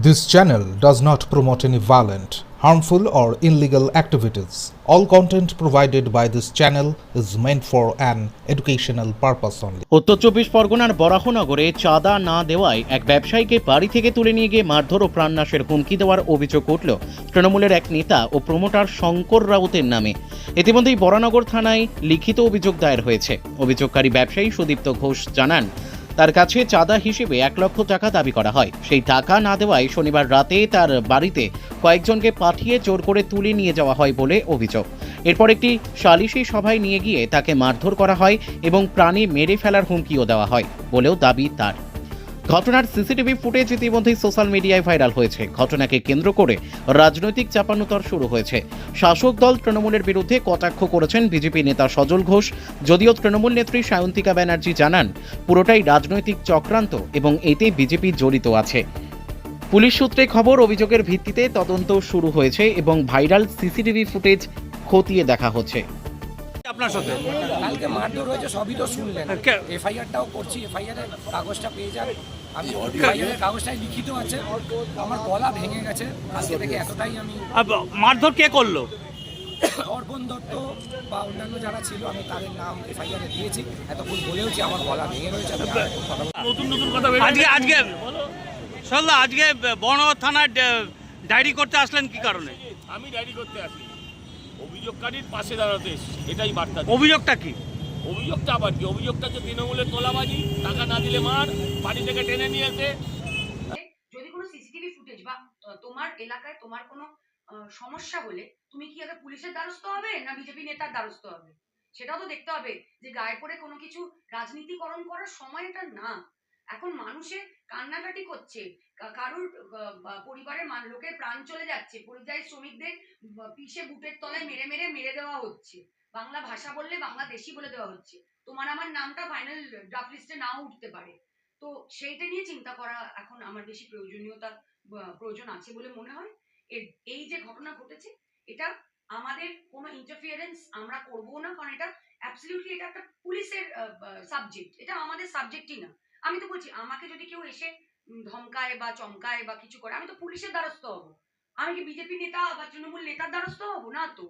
This channel does not promote any violent, harmful, or illegal activities. All content provided by this channel is meant for an educational purpose only. উত্তর চব্বিশ পরগনার বরাহনগরে চাঁদা না দেওয়ায় এক ব্যবসায়ীকে বাড়ি থেকে তুলে নিয়ে গিয়ে মারধর ও প্রাণনাশের হুমকি দেওয়ার অভিযোগ উঠল তৃণমূলের এক নেতা ও প্রমোটার শঙ্কর রাউতের নামে ইতিমধ্যেই বরানগর থানায় লিখিত অভিযোগ দায়ের হয়েছে অভিযোগকারী ব্যবসায়ী সুদীপ্ত ঘোষ জানান তার কাছে চাঁদা হিসেবে এক লক্ষ টাকা দাবি করা হয়। সেই টাকা না দেওয়ায় শনিবার রাতে তার বাড়িতে কয়েকজনকে পাঠিয়ে চোর করে তুলে নিয়ে যাওয়া হয় বলে অভিযোগ। এরপর একটি সালিশি সভায় নিয়ে গিয়ে তাকে মারধর করা হয় এবং প্রাণে মেরে ফেলার হুমকিও দেওয়া হয় বলেও দাবি তার। ঘটনার সিসিটিভি ফুটেজ ইতিমধ্যেই সোশ্যাল মিডিয়ায় ভাইরাল হয়েছে। ঘটনাকে কেন্দ্র করে রাজনৈতিক চাপানুতর শুরু হয়েছে। শাসক দল তৃণমূলের বিরুদ্ধে কটাক্ষ করেছেন বিজেপি নেতা সজল ঘোষ। যদিও তৃণমূল নেত্রী সায়ন্তিকা ব্যানার্জি জানান, পুরোটাই রাজনৈতিক চক্রান্ত এবং এতে বিজেপি জড়িত আছে। পুলিশ সূত্রে খবর, অভিযোগের ভিত্তিতে তদন্ত শুরু হয়েছে এবং ভাইরাল সিসিটিভি ফুটেজ খতিয়ে দেখা হচ্ছে। আপনার সাথে? কালকে মারধর হয়েছে সবই তো শুনলেন। এফআইআরটাও করছি এফআইআর এর কাগজটা পেয়ে যান। আমি এফআইআর এর কাগজটাই লিখিত আছে আমার গলা ভেঙে গেছে আজকে থেকে এতটাই আমি মারধর কে করল? অর্পণ দত্ত বা অন্যান্য যারা ছিল আমি তাদের নাম এফআইআর দিয়েছি। এতক্ষণ বলেওছি আমার গলা ভেঙে রয়েছে নতুন নতুন কথা আজকে আজকে সল্লা আজকে বর্ণগর থানার ডায়েরি করতে আসলেন কি কারণে? আমি ডায়েরি করতে আসি অভিযোগকারীর পাশে দাঁড়াতে এসেছি। এটাই বার্তা অভিযোগটা কি? অভিযোগটা আবার কি? অভিযোগটা যে তৃণমূলের তোলাবাজি টাকা না দিলে মার বাড়ি থেকে টেনে নিয়ে এসে। যদি কোনো সিসিটিভি ফুটেজ বা তোমার এলাকায় তোমার কোনো আহ, সমস্যা হলে তুমি কি আগে পুলিশের দ্বারস্থ হবে না বিজেপি নেতার দ্বারস্থ হবে? সেটাও তো দেখতে হবে যে গায়ে পড়ে কোনো কিছু রাজনীতিকরণ করার সময় এটা না। এখন মানুষে কান্নাকাটি করছে। কারুর পরিবারের মান- লোকের প্রাণ চলে যাচ্ছে। পরিযায়ী শ্রমিকদের পিষে বুটের তলায় মেরে মেরে মেরে দেওয়া হচ্ছে। বাংলা ভাষা বললে বাংলাদেশি বলে দেওয়া হচ্ছে। তোমার আমার নামটা ফাইনাল ড্রাফট লিস্টে নাও উঠতে পারে। তো সেইটা নিয়ে চিন্তা করা এখন আমার বেশি প্রয়োজনীয়তা প্রয়োজন আছে বলে মনে হয়। এই যে ঘটনা ঘটেছে, এটা আমাদের কোনো ইন্টারফিয়ারেন্স আমরা করব না, কারণ এটা অ্যাবসলিউটলি এটা একটা পুলিশের সাবজেক্ট এটা আমাদের সাবজেক্টই না। আমি তো বলছি, আমাকে যদি কেউ এসে ধমকায় বা চমকায় বা কিছু করে, আমি তো পুলিশের দ্বারস্থ হব। আমি কি বিজেপি নেতা বা তৃণমূল নেতার দ্বারস্থ হব? না তো।